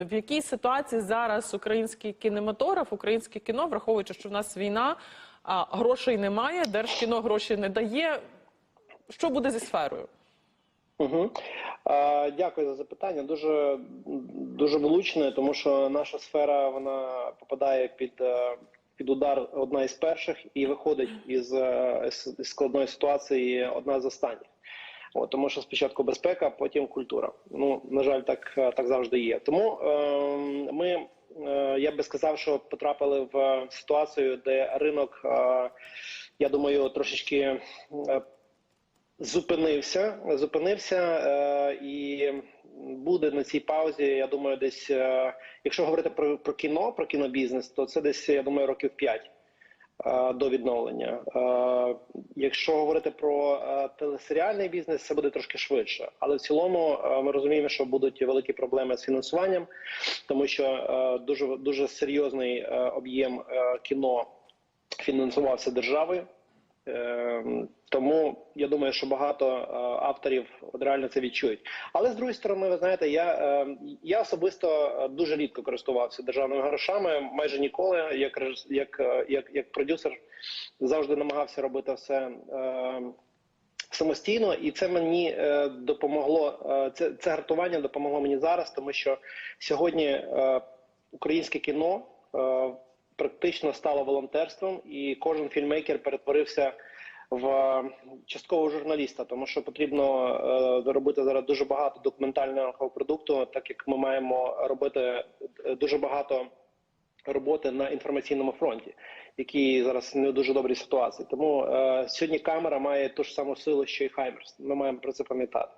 В якій ситуації зараз український кінематограф, українське кіно, враховуючи, що в нас війна, а грошей немає, держкіно гроші не дає. Що буде зі сферою? Угу. Е, дякую за запитання. Дуже дуже влучне, тому що наша сфера вона попадає під, е, під удар одна із перших і виходить із, е, із складної ситуації одна з останніх. От, тому що спочатку безпека, потім культура. Ну на жаль, так так завжди є. Тому е, ми е, я би сказав, що потрапили в ситуацію, де ринок, е, я думаю, трошечки. Е, Зупинився, зупинився е, і буде на цій паузі. Я думаю, десь е, якщо говорити про про кіно, про кінобізнес, то це десь я думаю років 5 е, до відновлення. Е, якщо говорити про е, телесеріальний бізнес, це буде трошки швидше. Але в цілому е, ми розуміємо, що будуть великі проблеми з фінансуванням, тому що е, дуже дуже серйозний е, об'єм е, кіно фінансувався державою. Е, Тому я думаю, що багато е, авторів от реально це відчують. Але з другої сторони, ви знаєте, я е, я особисто дуже рідко користувався державними грошами, майже ніколи. Як як, е, як, як продюсер завжди намагався робити все. е, Самостійно, і це мені е, допомогло. Е, це це гартування допомогло мені зараз, тому що сьогодні е, українське кіно е, практично стало волонтерством, і кожен фільмейкер перетворився в часткового журналіста, тому що потрібно е, робити зараз дуже багато документального продукту, так як ми маємо робити е, дуже багато роботи на інформаційному фронті, який зараз не в дуже добрій ситуації. Тому е, сьогодні камера має ту ж саму силу, що і Хаймерс. Ми маємо про це пам'ятати.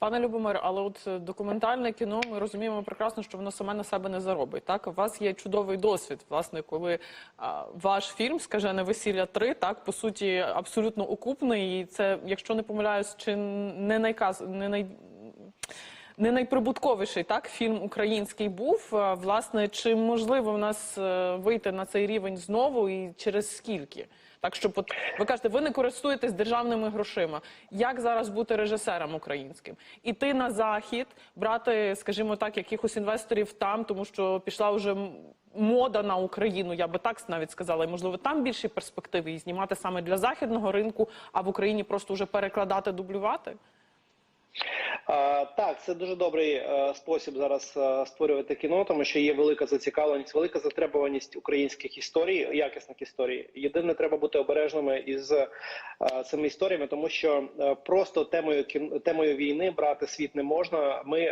Пане Любомир, але от е, документальне кіно, ми розуміємо прекрасно, що воно саме на себе не заробить. Так, у вас є чудовий досвід, власне, коли а, ваш фільм «Скажене весілля 3», так по суті абсолютно окупний, і це, якщо не помиляюсь, чи не найказ не най. Не найприбутковіший так фільм український був. Власне, чи можливо в нас е, вийти на цей рівень знову і через скільки? Так, щоб от ви кажете, ви не користуєтесь державними грошима. Як зараз бути режисером українським? Іти на захід, брати, скажімо так, якихось інвесторів там, тому що пішла вже мода на Україну, я би так навіть сказала, і можливо там більші перспективи і знімати саме для західного ринку, а в Україні просто вже перекладати, дублювати. Так, це дуже добрий е, спосіб зараз е, створювати кіно, тому що є велика зацікавленість, велика затребуваність українських історій, якісних історій. Єдине, треба бути обережними із е, цими історіями, тому що просто темою темою війни брати світ не можна. Ми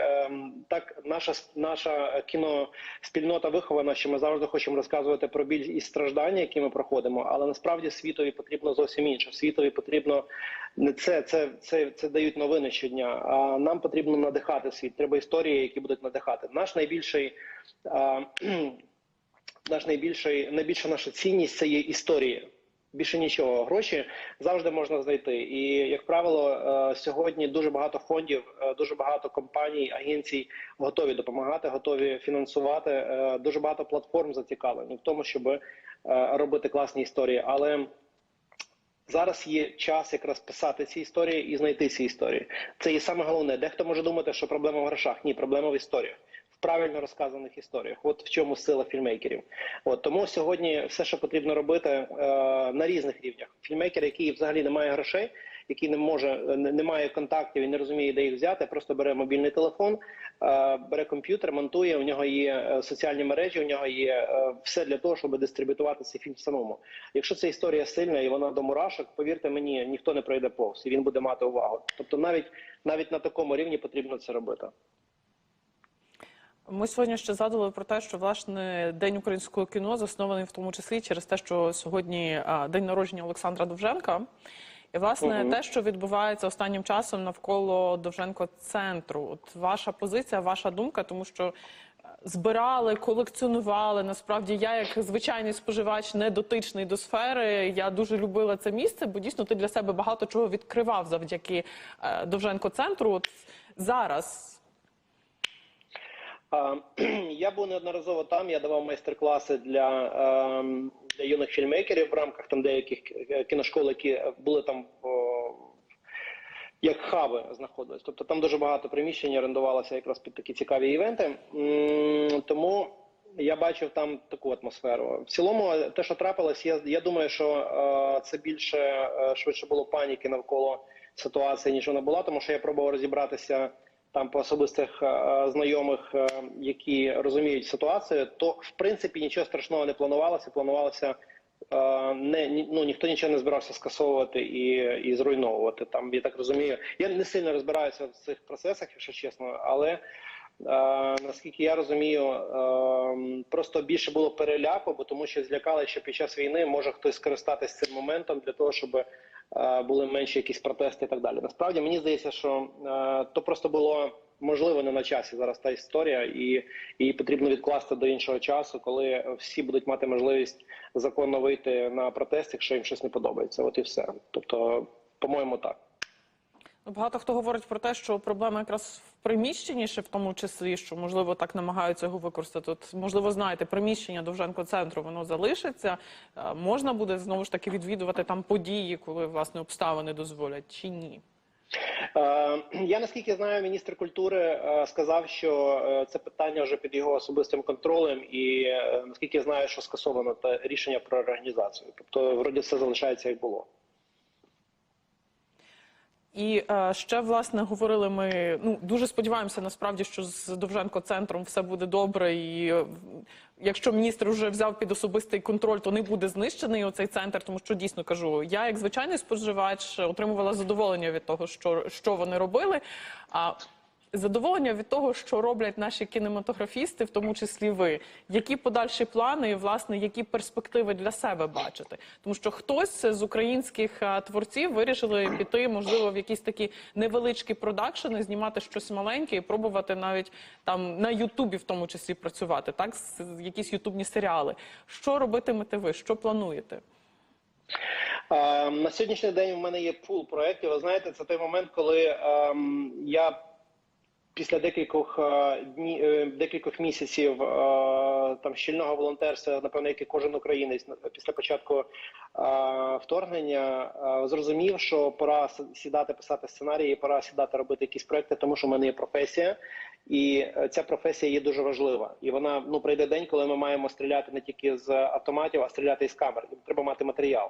так, наша наша кіноспільнота вихована, що ми завжди хочемо розказувати про біль і страждання, які ми проходимо, але насправді світові потрібно зовсім інше. Світові потрібно не це, це, це, це дають новини щодня. А нам потрібно надихати світ. Треба історії, які будуть надихати. Наш найбільший а, наш найбільший найбільша наша цінність це є історії. Більше нічого. Гроші завжди можна знайти. І як правило, е, сьогодні дуже багато фондів, е, дуже багато компаній, агенцій готові допомагати, готові фінансувати. Е, Дуже багато платформ зацікавлені в тому, щоб робити класні історії. Але Зараз є час якраз писати ці історії і знайти ці історії. Це є саме головне. Дехто може думати, що проблема в грошах. Ні, проблема в історіях, в правильно розказаних історіях. От в чому сила фільмейкерів. От тому сьогодні все, що потрібно робити е, на різних рівнях. Фільмейкер, який взагалі не має грошей, який не може, не, має контактів і не розуміє, де їх взяти, просто бере мобільний телефон, е, бере комп'ютер, монтує. У нього є е, соціальні мережі, у нього є е, все для того, щоб дистрибутувати цей фільм самому. Якщо ця історія сильна і вона до мурашок, повірте мені, ніхто не пройде повз і він буде мати увагу. Тобто, навіть навіть на такому рівні потрібно це робити. Ми сьогодні ще згадували про те, що власне день українського кіно заснований в тому числі через те, що сьогодні день народження Олександра Довженка. І власне Мгм. те, що відбувається останнім часом навколо Довженко центру. От ваша позиція, ваша думка, тому що е, збирали, колекціонували. Насправді, я, як звичайний споживач, не дотичний до сфери. Я дуже любила це місце, бо дійсно ти для себе багато чого відкривав завдяки е, Довженко центру. От зараз. Я був неодноразово там. Я давав майстер-класи для, ем, для юних фільмейкерів в рамках там деяких е, кіношкол, які були там о, як хаби знаходились. Тобто там дуже багато приміщень орендувалося якраз під такі цікаві івенти. Тому я бачив там таку атмосферу. В цілому, те, що трапилось, я, я думаю, що е, це більше е, швидше було паніки навколо ситуації, ніж вона була, тому що я пробував розібратися там по особистих е, знайомих, е, які розуміють ситуацію. То в принципі нічого страшного не планувалося. Планувалося е, не ну ніхто нічого не збирався скасовувати і, і зруйновувати. Там я так розумію. Я не сильно розбираюся в цих процесах, якщо чесно, але наскільки я розумію, просто більше було переляку, бо тому що злякали, що під час війни може хтось скористатися цим моментом для того, щоб були менші якісь протести і так далі. Насправді мені здається, що е, то просто було. Можливо, не на часі зараз та історія, і її потрібно відкласти до іншого часу, коли всі будуть мати можливість законно вийти на протест, якщо їм щось не подобається. От і все. Тобто, по-моєму, так. Багато хто говорить про те, що проблема якраз в приміщенні, ще в тому числі, що можливо так намагаються його використати. От, можливо, знаєте, приміщення Довженко центру воно залишиться. Можна буде знову ж таки відвідувати там події, коли власне обставини дозволять, чи ні? Е, Я наскільки знаю, міністр культури е, сказав, що е, це питання вже під його особистим контролем, і наскільки знаю, що скасовано те рішення про організацію. Тобто, вроді все залишається як було. І е, ще власне говорили ми. Ну дуже сподіваємося, насправді, що з Довженко центром все буде добре. І е, якщо міністр вже взяв під особистий контроль, то не буде знищений оцей центр. Тому що дійсно кажу, я як звичайний споживач отримувала задоволення від того, що, що вони робили. А задоволення від того, що роблять наші кінематографісти, в тому числі ви. Які подальші плани і власне які перспективи для себе бачите? Тому що хтось з українських е, творців вирішили піти, можливо, в якісь такі невеличкі продакшени, знімати щось маленьке і пробувати навіть там на Ютубі, в тому числі працювати, так якісь ютубні серіали. Що робитимете ви? Що плануєте? Е, На сьогоднішній день в мене є пул проєктів. Ви знаєте, це той момент, коли ем, я після декількох е, дні, е, декількох місяців е, там щільного волонтерства, напевно, як і кожен українець після початку вторгнення, зрозумів, що пора сідати писати сценарії, пора сідати робити якісь проекти, тому що в мене є професія. І ця професія є дуже важлива. І вона ну прийде день, коли ми маємо стріляти не тільки з автоматів, а стріляти із камер. Треба мати матеріал.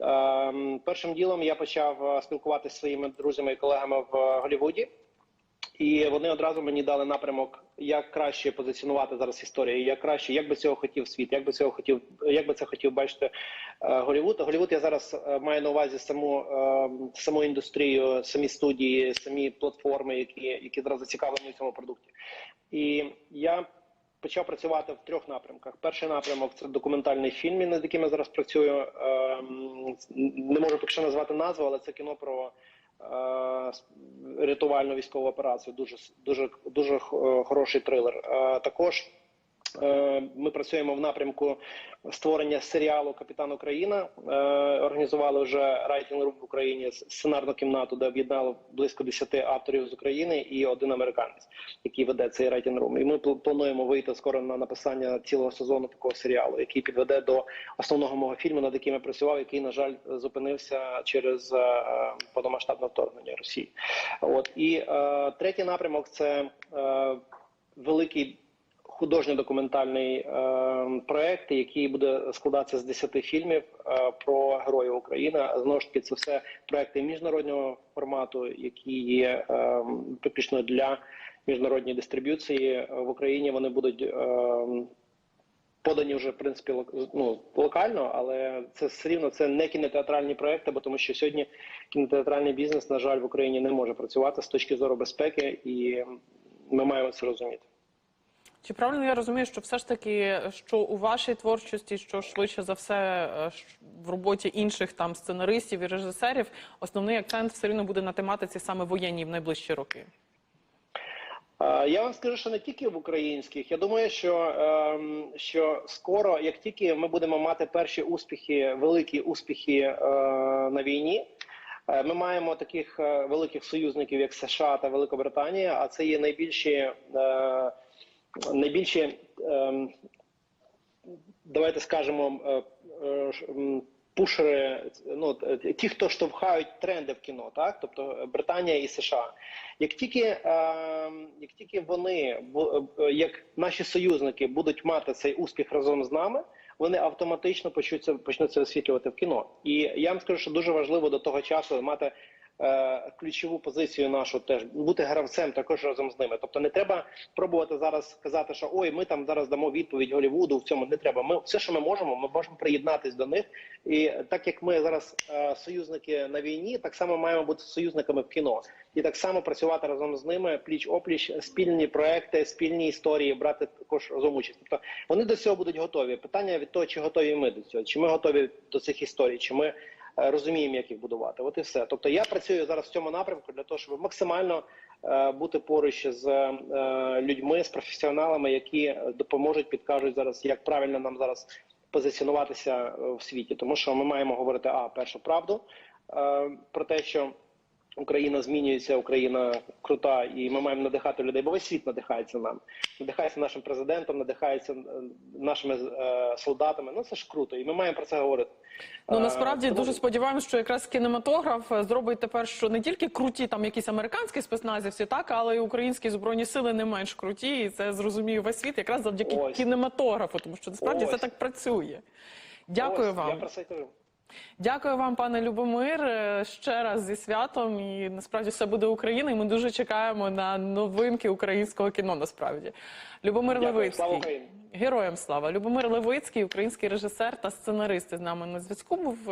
Ем, першим ділом я почав спілкуватися зі своїми друзями і колегами в Голлівуді. І вони одразу мені дали напрямок, як краще позиціонувати зараз історію, як краще, як би цього хотів світ, як би цього хотів, як би це хотів бачити е, Голлівуд. А Голлівуд я зараз е, маю на увазі саму е, саму індустрію, самі студії, самі платформи, які, які зараз зацікавлені в цьому продукті. І я почав працювати в трьох напрямках. Перший напрямок це документальний фільм, над яким я зараз працюю. Ем, Не можу поки що назвати назву, але це кіно про рятувальну військову операцію. Дуже дуже дуже хороший трилер. Е, Також е, ми працюємо в напрямку створення серіалу Капітан Україна. Е, Організували вже райтинг рум в Україні сценарну кімнату, де об'єднали близько 10 авторів з України і один американець, який веде цей райтинг рум. І ми плануємо вийти скоро на написання цілого сезону такого серіалу, який підведе до основного мого фільму, над яким я працював, який на жаль зупинився через е, повномасштабне вторгнення Росії. От і е, третій напрямок це е, великий художньо-документальний е, проект, який буде складатися з 10 фільмів е, про героїв України. Знову ж таки, це все проекти міжнародного формату, які є е, виключно для міжнародної дистриб'юції в Україні. Вони будуть. Е, Подані вже в принципі ну, локально, але це все рівно це не кінотеатральні проекти, бо тому що сьогодні кінотеатральний бізнес, на жаль, в Україні не може працювати з точки зору безпеки, і ми маємо це розуміти. Чи правильно я розумію, що все ж таки, що у вашій творчості, що швидше за все е, в роботі інших там сценаристів і режисерів, основний акцент все рівно буде на тематиці саме воєнній в найближчі роки? Е, Я вам скажу, що не тільки в українських. Я думаю, що, ем, що скоро, як тільки ми будемо мати перші успіхи, великі успіхи е, на війні. Ми маємо таких великих союзників, як США та Великобританія, а це є найбільші, найбільші ем, давайте скажемо, е, е, пушери, ну е, ті, хто штовхають тренди в кіно, так тобто Британія і США. Як тільки, е, як тільки вони, як наші союзники, будуть мати цей успіх разом з нами, вони автоматично почнуться почнуться висвітлювати в кіно. І я вам скажу, що дуже важливо до того часу мати ключову позицію нашу теж бути гравцем також разом з ними. Тобто не треба пробувати зараз сказати, що ой, ми там зараз дамо відповідь Голівуду. В цьому не треба. Ми все, що ми можемо, ми можемо приєднатись до них. І так як ми зараз е, союзники на війні, так само маємо бути союзниками в кіно і так само працювати разом з ними пліч опліч, спільні проекти, спільні історії, брати також разом участь. Тобто вони до цього будуть готові. Питання від того, чи готові ми до цього, чи ми готові до цих історій, чи ми е, розуміємо, як їх будувати. От і все. Тобто я працюю зараз в цьому напрямку для того, щоб максимально е, бути поруч з е, людьми, з професіоналами, які допоможуть, підкажуть зараз, як правильно нам зараз позиціонуватися е, в світі, тому що ми маємо говорити а першу правду е, про те, що. Україна змінюється, Україна крута, і ми маємо надихати людей, бо весь світ надихається нам, надихається нашим президентом, надихається е, нашими е, солдатами. Ну це ж круто, і ми маємо про це говорити. Ну Е, насправді тому- дуже сподіваємось, що якраз кінематограф е, зробить тепер, що не тільки круті там якісь американські спецназівці, так але й українські збройні сили не менш круті, і це зрозуміє весь світ якраз завдяки Ось. кінематографу, тому що насправді це так працює. Дякую Ось, вам. Я про це кажу. Дякую вам, пане Любомир, е, ще раз зі святом. І насправді все буде Україна. І ми дуже чекаємо на новинки українського кіно. Насправді, Любомир Дякую. Левицький. Слава Україні. Героям слава. Любомир Левицький, український режисер та сценарист з нами на зв'язку. Був